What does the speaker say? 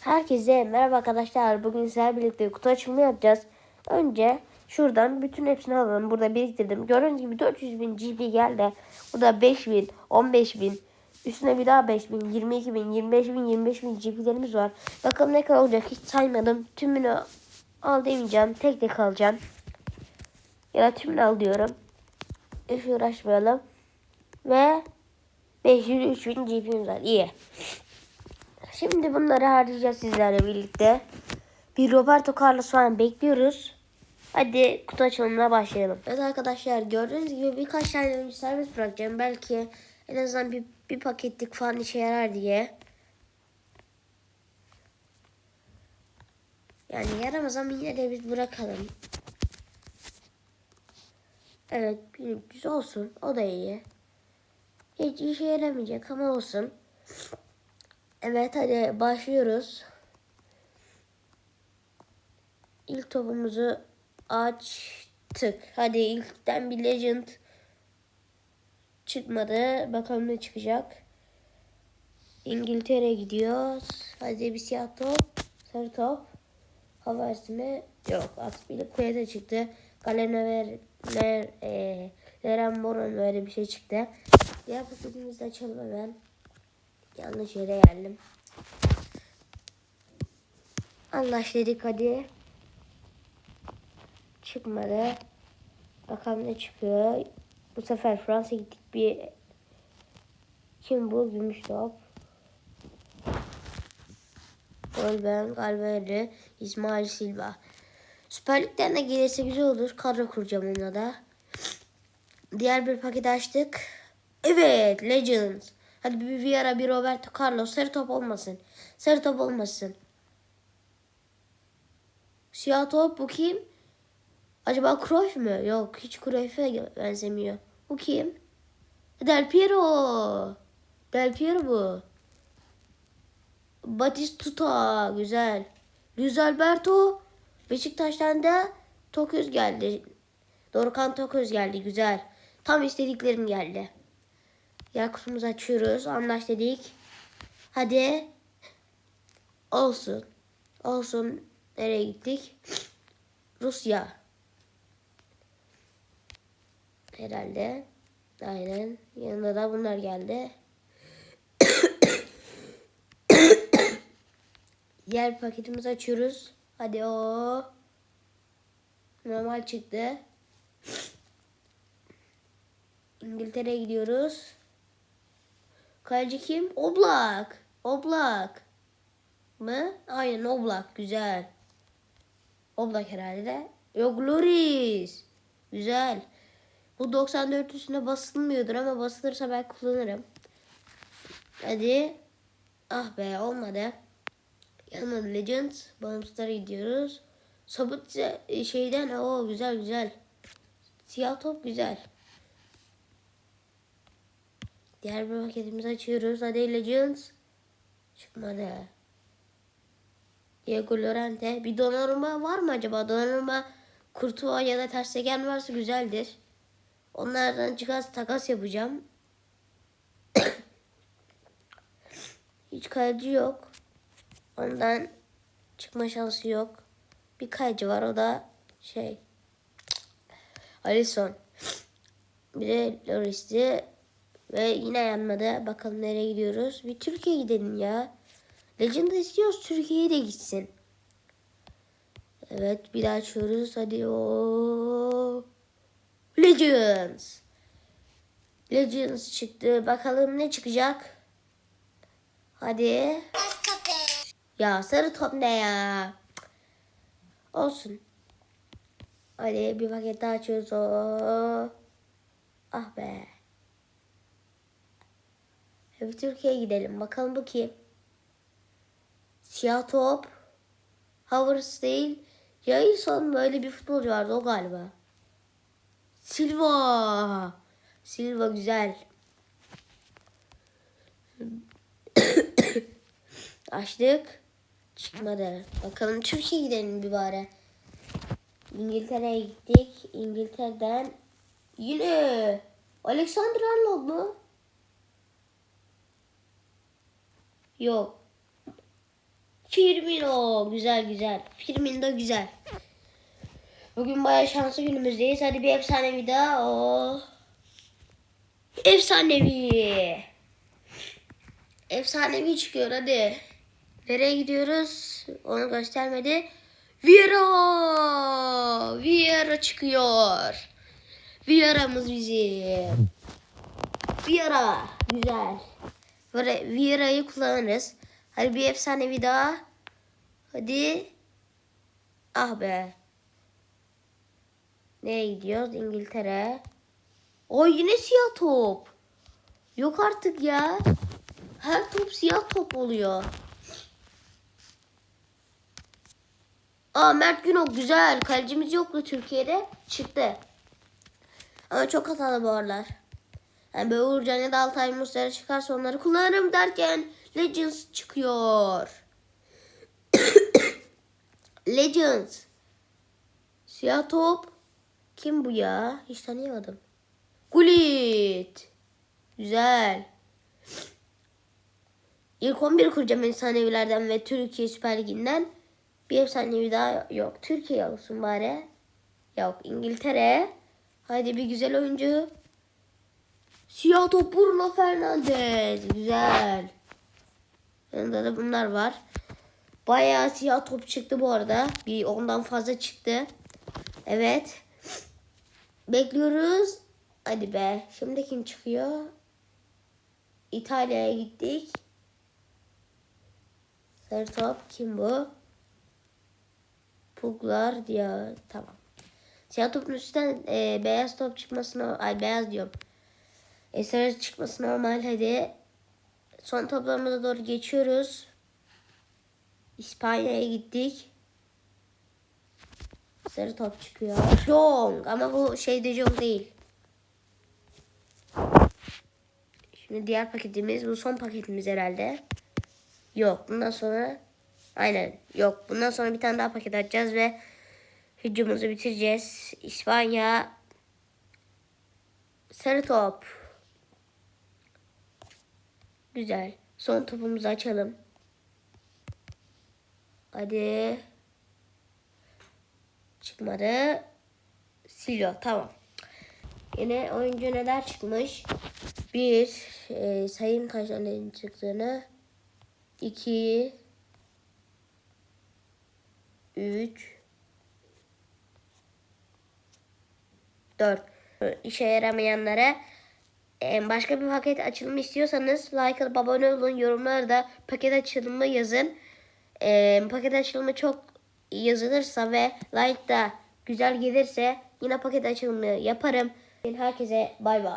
Herkese merhaba arkadaşlar. Bugün sizlerle birlikte kutu açılımı yapacağız. Önce şuradan bütün hepsini alalım. Burada biriktirdim. Gördüğünüz gibi 400 bin GB geldi. Burada 5 bin, 15 bin, üstüne bir daha 5 bin, 22 bin, 25 bin, 25 bin GB'lerimiz var. Bakalım ne kadar olacak hiç saymadım. Tümünü al demeyeceğim. Tek tek alacağım. Ya da tümünü al diyorum. Hiç uğraşmayalım. Ve 503 bin GB'miz var. İyi. Şimdi bunları harcayacağız sizlerle birlikte. Bir Roberto Carlos falan bekliyoruz. Hadi kutu açılımına başlayalım. Evet arkadaşlar gördüğünüz gibi birkaç tane serbest bırakacağım. Belki en azından bir, bir paketlik falan işe yarar diye. Yani yaramaz ama yine de biz bırakalım. Evet 1300 olsun. O da iyi. Hiç işe yaramayacak ama olsun. Evet hadi başlıyoruz. İlk topumuzu açtık. Hadi ilkten bir legend çıkmadı. Bakalım ne çıkacak. İngiltere gidiyoruz. Hadi bir siyah top. Sarı top. Hava mi? Yok. Aspili Kuyete çıktı. Galena ver, ver, e, Leren Moron böyle bir şey çıktı. Diğer paketimizi açalım hemen. Yanlış yere geldim. Anlaş hadi. Çıkmadı. Bakalım ne çıkıyor. Bu sefer Fransa gittik bir kim bu? Gümüş top. Golben, Galveri, İsmail Silva. Süper Lig'den de gelirse güzel olur. Kadro kuracağım onunla da. Diğer bir paket açtık. Evet, Legends. Hadi bir Vieira, bir Roberto Carlos. Sarı top olmasın. Sarı top olmasın. Siyah top bu kim? Acaba Cruyff mu? Yok hiç Cruyff'e benzemiyor. Bu kim? Del Piero. Del Piero bu. Batistuta güzel. Luis Alberto. Beşiktaş'tan da Toköz geldi. Dorukhan Toköz geldi güzel. Tam istediklerim geldi. Yer kutumuzu açıyoruz. Anlaş dedik. Hadi. Olsun. Olsun. Nereye gittik? Rusya. Herhalde. Aynen. Yanında da bunlar geldi. Diğer paketimizi açıyoruz. Hadi o. Normal çıktı. İngiltere'ye gidiyoruz. Kaleci kim? Oblak. Oblak. Mı? Aynen Oblak. Güzel. Oblak herhalde. Yok Loris. Güzel. Bu 94 üstüne basılmıyordur ama basılırsa ben kullanırım. Hadi. Ah be olmadı. Yanına Legends. Bağımsızlara gidiyoruz. Sabut şeyden o güzel güzel. Siyah top güzel. Diğer bir paketimizi açıyoruz. Hadi Legends. Çıkmadı. Diego Lorente. Bir Donnarumma var mı acaba? Donnarumma Kurtuğa ya da Tersegen varsa güzeldir. Onlardan çıkarsa takas yapacağım. Hiç kaleci yok. Ondan çıkma şansı yok. Bir kaleci var o da şey Alisson. Bir de Loris'ti. Ve yine yanmadı. Bakalım nereye gidiyoruz. Bir Türkiye gidelim ya. Legend istiyoruz. Türkiye'ye de gitsin. Evet bir daha açıyoruz. Hadi o Legends. Legends çıktı. Bakalım ne çıkacak. Hadi. Ya sarı top ne ya? Olsun. Hadi bir paket daha açıyoruz. O. Ah be. Hadi Türkiye'ye gidelim. Bakalım bu kim? Siyah top. Havertz değil. Jailson böyle bir futbolcu vardı o galiba. Silva. Silva güzel. Açtık. Çıkmadı. Bakalım Türkiye gidelim bir bari. İngiltere'ye gittik. İngiltere'den yine Alexander Arnold mu? Yok. Firmino. Güzel güzel. Firmino güzel. Bugün bayağı şanslı günümüzdeyiz. Hadi bir efsanevi daha. Oh. Efsanevi. Efsanevi çıkıyor hadi. Nereye gidiyoruz? Onu göstermedi. Vieira. Vieira çıkıyor. Vieira'mız bizim. Vieira. Güzel. Vieira'yı kullanırız. Hadi bir efsanevi daha. Hadi. Ah be. Nereye gidiyoruz? İngiltere. O yine siyah top. Yok artık ya. Her top siyah top oluyor. Aa Mert Günok güzel. Kalecimiz yoktu Türkiye'de. Çıktı. Ama çok hatalı bu aralar. Yani böyle Uğurcan ya da Altay Muslera çıkarsa onları kullanırım derken Legends çıkıyor. Legends. Siyah top. Kim bu ya? Hiç tanıyamadım. Gullit. Güzel. İlk 11 kuracağım efsanevilerden ve Türkiye Süper Ligi'nden. Bir efsanevi daha yok. Türkiye olsun bari. Yok İngiltere. Haydi bir güzel oyuncu. Siyah top Bruno Fernandes. Güzel. Yanında da bunlar var. Bayağı siyah top çıktı bu arada. Bir ondan fazla çıktı. Evet. Bekliyoruz. Hadi be. Şimdi kim çıkıyor? İtalya'ya gittik. Sarı top kim bu? Puglar diyor. Tamam. Siyah topun üstten e, beyaz top çıkmasına ay beyaz diyorum. E, sarı çıkması normal hadi. Son toplarımıza doğru geçiyoruz. İspanya'ya gittik. Sarı top çıkıyor. Jong ama bu şey de Jong değil. Şimdi diğer paketimiz bu son paketimiz herhalde. Yok bundan sonra aynen yok bundan sonra bir tane daha paket açacağız ve videomuzu bitireceğiz. İspanya sarı top. Güzel. Son topumuzu açalım. Hadi. Çıkmadı. Siliyor. Tamam. Yine oyuncu neler çıkmış? Bir. E, sayayım kaç tane çıktığını. İki. Üç. Dört. İşe yaramayanlara başka bir paket açılımı istiyorsanız like alıp abone olun. Yorumlara da paket açılımı yazın. E, paket açılımı çok yazılırsa ve like da güzel gelirse yine paket açılımı yaparım. Herkese bay bay.